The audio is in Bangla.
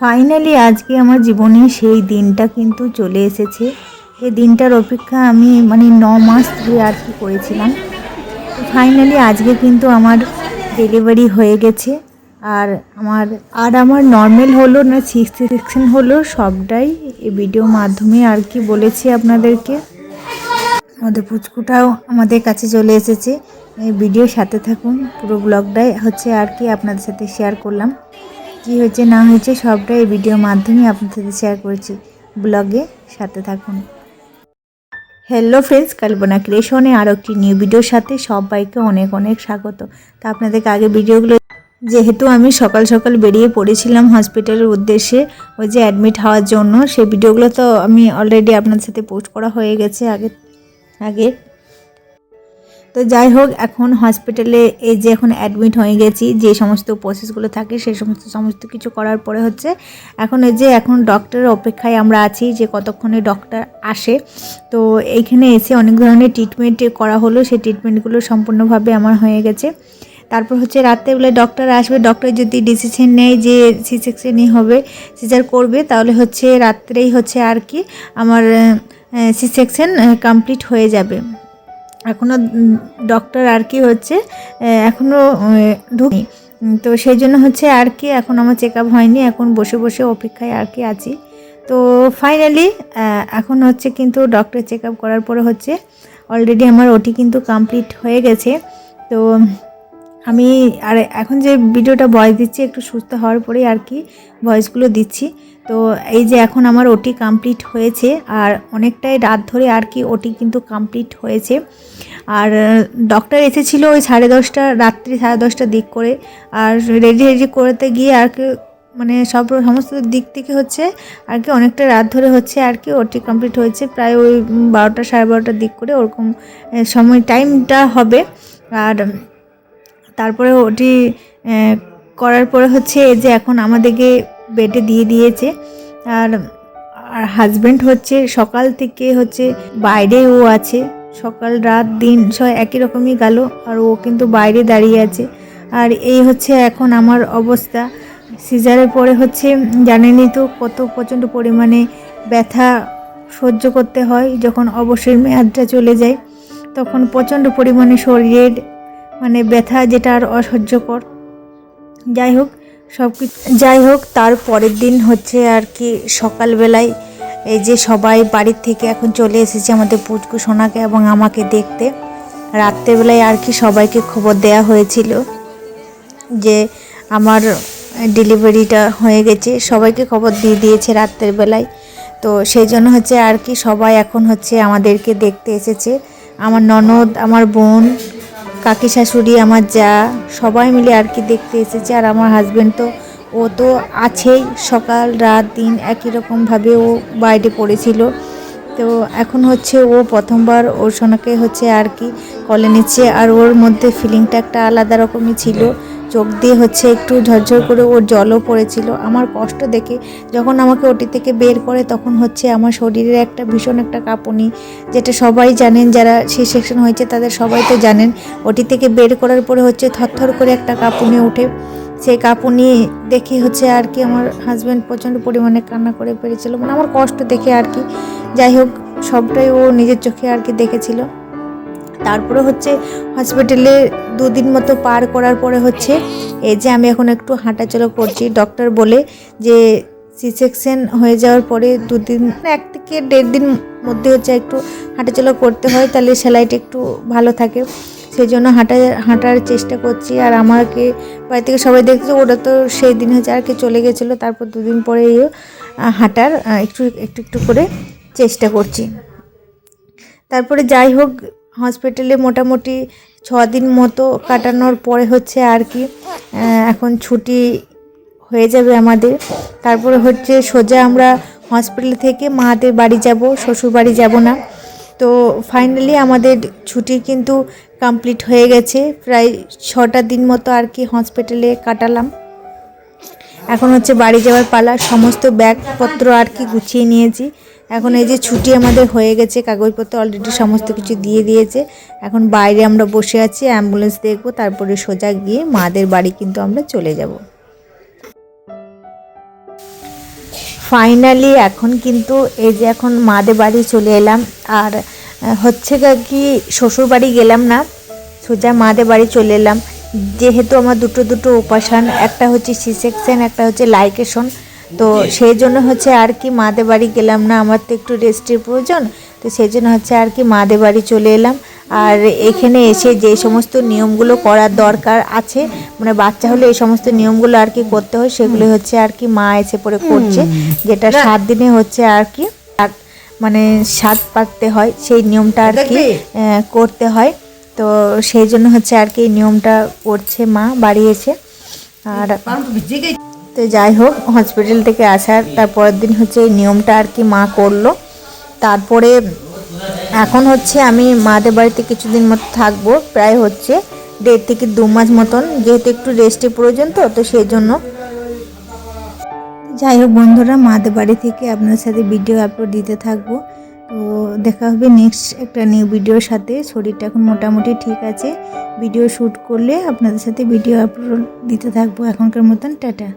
ফাইনালি আজকে আমার জীবনে সেই দিনটা কিন্তু চলে এসেছে। এই দিনটার অপেক্ষা আমি মানে ন মাস ধরে আর কি করেছিলাম। ফাইনালি আজকে কিন্তু আমার ডেলিভারি হয়ে গেছে। আর আমার আর আমার নর্মাল হলো না সিক্স সেকশন হলো, সবটাই এই ভিডিও মাধ্যমে আর কি বলেছি আপনাদেরকে। আমাদের পুচকুটাও আমাদের কাছে চলে এসেছে। ভিডিওর সাথে থাকুন, পুরো ব্লগটাই হচ্ছে আর কি আপনাদের সাথে শেয়ার করলাম। কি হয়েছে, না হয়েছে, সবটাই এই ভিডিওর মাধ্যমে আপনাদের সাথে শেয়ার করেছি। ব্লগে সাথে থাকুন। হ্যালো ফ্রেন্ডস কল্পনা ক্রিয়েশনে আরও একটি নিউ ভিডিওর সাথে সবাইকে অনেক অনেক স্বাগত। তা আপনাদেরকে আগে ভিডিওগুলো যেহেতু আমি সকাল সকাল বেরিয়ে পড়েছিলাম হসপিটালের উদ্দেশ্যে, ওই যে অ্যাডমিট হওয়ার জন্য, সেই ভিডিওগুলো তো আমি অলরেডি আপনাদের সাথে পোস্ট করা হয়ে গেছে আগে আগে তো যাই হোক, এখন হসপিটালে এই যে এখন অ্যাডমিট হয়ে গেছি, যে সমস্ত প্রসেসগুলো থাকে, সেই সমস্ত সমস্ত কিছু করার পরে হচ্ছে এখন এই যে এখন ডক্টরের অপেক্ষায় আমরা আছি যে কতক্ষণে ডক্টর আসে। তো এইখানে এসে অনেক ধরনের ট্রিটমেন্ট করা হলো, সেই ট্রিটমেন্টগুলো সম্পূর্ণভাবে আমার হয়ে গেছে। তারপর হচ্ছে রাত্রেবেলায় ডক্টর আসবে ডক্টর যদি ডিসিশন নেয় যে সি সেকশনই হবে সিজার করবে, তাহলে হচ্ছে রাত্রেই হচ্ছে আর কি আমার সি সেকশন কমপ্লিট হয়ে যাবে। এখনও ডক্টর আর কি হচ্ছে এখনও ঢুকি তো সেই জন্য হচ্ছে আর কি এখন আমার চেক আপ হয়নি, এখন বসে বসে অপেক্ষায় আর কি আছি। তো ফাইনালি এখন হচ্ছে কিন্তু ডক্টর চেক আপ করার পরে হচ্ছে অলরেডি আমার ওটি কিন্তু কমপ্লিট হয়ে গেছে। তো আমি, আর এখন যে ভিডিওটা ভয়েস দিচ্ছি একটু সুস্থ হওয়ার পরেই আর কি ভয়েসগুলো দিচ্ছি। তো এই যে এখন আমার ওটি কমপ্লিট হয়েছে, আর অনেকটাই রাত ধরে আর কি ওটি কিন্তু কমপ্লিট হয়েছে। আর ডক্টর এসেছিল ওই সাড়ে দশটা, রাত্রি সাড়ে দশটার দিক করে। আর রেডি রেডি করতে গিয়ে আর কি মানে সব সমস্ত দিক থেকে হচ্ছে আর কি অনেকটা রাত ধরে হচ্ছে আর কি ওটি কমপ্লিট হয়েছে। প্রায় ওই বারোটা সাড়ে বারোটার দিক করে ওরকম সময় টাইমটা হবে। আর তারপরে ওটি করার পরে হচ্ছে যে এখন আমাদেরকে বেডে দিয়ে দিয়েছে। আর আর হাজব্যান্ড হচ্ছে সকাল থেকে হচ্ছে বাইরে ও আছে। সকাল, রাত, দিন সব একই রকমই গেল, আর ও কিন্তু বাইরে দাঁড়িয়ে আছে। আর এই হচ্ছে এখন আমার অবস্থা। সিজারের পরে হচ্ছে জানেনই তো কত প্রচণ্ড পরিমাণে ব্যথা সহ্য করতে হয়। যখন অবশ্যই মেয়াদটা চলে যায়, তখন প্রচণ্ড পরিমাণে শরীরের মানে ব্যথা যেটা আর অসহ্যকর। যাই হোক, সব কিছু যাই হোক, তার পরের দিন হচ্ছে আর কি সকালবেলায় এই যে সবাই বাড়ির থেকে এখন চলে এসেছে আমাদের পুচকু সোনাকে এবং আমাকে দেখতে। রাত্রেবেলায় আর কি সবাইকে খবর দেয়া হয়েছিল যে আমার ডেলিভারিটা হয়ে গেছে। সবাইকে খবর দিয়ে দিয়েছে রাত্রের বেলায় তো সেই জন্য হচ্ছে আর কি সবাই এখন হচ্ছে আমাদেরকে দেখতে এসেছে। আমার ননদ, আমার বোন কাকি শাশুড়ি, আমার যা, সবাই মিলে আর কি দেখতে এসেছে। আর আমার হাজব্যান্ড তো, ও তো আছেই। সকাল, রাত, দিন একই রকমভাবে ও বাইরে পড়েছিল। তো এখন হচ্ছে ও প্রথমবার ওর সোনাকে হচ্ছে আর কি কলে নিচ্ছে আর ওর মধ্যে ফিলিংটা একটা আলাদা রকমই ছিল। চোখ দিয়ে হচ্ছে একটু ঝরঝর করে ওর জলও পড়েছিল। আমার কষ্ট দেখে যখন আমাকে ওটি থেকে বের করে তখন হচ্ছে আমার শরীরের একটা ভীষণ একটা কাঁপুনি, যেটা সবাই জানেন, যারা সি সেকশন হয়েছে তাদের সবাই তো জানেন, ওটি থেকে বের করার পরে হচ্ছে থরথর করে একটা কাঁপুনি ওঠে। সেই কাঁপুনি দেখে হচ্ছে আর কি আমার হাজব্যান্ড প্রচণ্ড পরিমাণে কান্না করে পেরেছিল মানে আমার কষ্ট দেখে আর কি। যাই হোক, সবটাই ও নিজের চোখে আর কি দেখেছিল। তারপরে হচ্ছে হসপিটালে দুদিন মতো পার করার পরে হচ্ছে এই যে আমি এখন একটু হাঁটাচলা করছি ডক্টর বলে যে সি সেকশন হয়ে যাওয়ার পরে দুদিন, এক থেকে দেড় দিন মধ্যে হচ্ছে একটু হাঁটাচলা করতে হয়, তাহলে সেলাইটা একটু ভালো থাকে। সেই জন্য হাঁটা, হাঁটার চেষ্টা করছি। আর আমাকে বাড়ি থেকে সবাই দেখছে ওটা তো সেই দিন হচ্ছে আর কি চলে গেছিল, তারপর দুদিন পরে হাঁটার একটু একটু একটু করে চেষ্টা করছি। তারপরে যাই হোক হসপিটালে মোটামুটি ছ দিন মতো কাটানোর পরে হচ্ছে আর কি এখন ছুটি হয়ে যাবে আমাদের। তারপরে হচ্ছে সোজা আমরা হসপিটাল থেকে মাদের বাড়ি যাব, শ্বশুর বাড়ি যাব না। তো ফাইনালি আমাদের ছুটি কিন্তু কমপ্লিট হয়ে গেছে। প্রায় ছটা দিন মতো আর কি হসপিটালে কাটালাম। এখন হচ্ছে বাড়ি যাওয়ার পালা, সমস্ত ব্যাগপত্র আর কি গুছিয়ে নিয়েছি। এখন এই যে ছুটি আমাদের হয়ে গেছে, কাগজপত্র অলরেডি সমস্ত কিছু দিয়ে দিয়েছে। এখন বাইরে আমরা বসে আছি অ্যাম্বুলেন্স দেখব, তারপরে সোজা গিয়ে মাদের বাড়ি কিন্তু আমরা চলে যাব। ফাইনালি এখন কিন্তু এই যে এখন মাদের বাড়ি চলে এলাম, আর হচ্ছে কি শ্বশুর বাড়ি গেলাম না, সোজা মাদের বাড়ি চলে এলাম। যেহেতু আমার দুটো দুটো উপাসান, একটা হচ্ছে সি সেকশন একটা হচ্ছে লাইকেশন তো সেই জন্য হচ্ছে আর কি মাদের বাড়ি গেলাম না আমার তো একটু রেস্টের প্রয়োজন তো সেই জন্য হচ্ছে আর কি মাদের বাড়ি চলে এলাম। আর এখানে এসে যে সমস্ত নিয়মগুলো করার দরকার আছে মানে বাচ্চা হলে এই সমস্ত নিয়মগুলো আর কি করতে হয় সেগুলো হচ্ছে আর কি মা এসে পরে করছে যেটা সাত দিনে হচ্ছে আর কি মানে স্বাদ পাকতে হয় সেই নিয়মটা আর কি করতে হয়। তো সেই জন্য হচ্ছে আর কি এই নিয়মটা করছে মা বাড়ি এসে। আর তো যাই হোক হসপিটাল থেকে আসার তারপরের দিন হচ্ছে এই নিয়মটা আর কি মা করল। তারপরে এখন হচ্ছে আমি মাদের বাড়িতে কিছুদিন মতো থাকব, প্রায় হচ্ছে দেড় থেকে দু মাস মতন, যেহেতু একটু রেস্টের প্রয়োজন তো তো সেই জন্য। যাই হোক বন্ধুরা, মাদের বাড়ি থেকে আপনার সাথে ভিডিও আপলোড দিতে থাকব। তো দেখা হবে নেক্সট একটা নিউ ভিডিওর সাথে। শরীরটা এখন মোটামুটি ঠিক আছে। ভিডিও শ্যুট করলে আপনাদের সাথে ভিডিও আপলোড দিতে থাকব। এখনকার মতন, টাটা।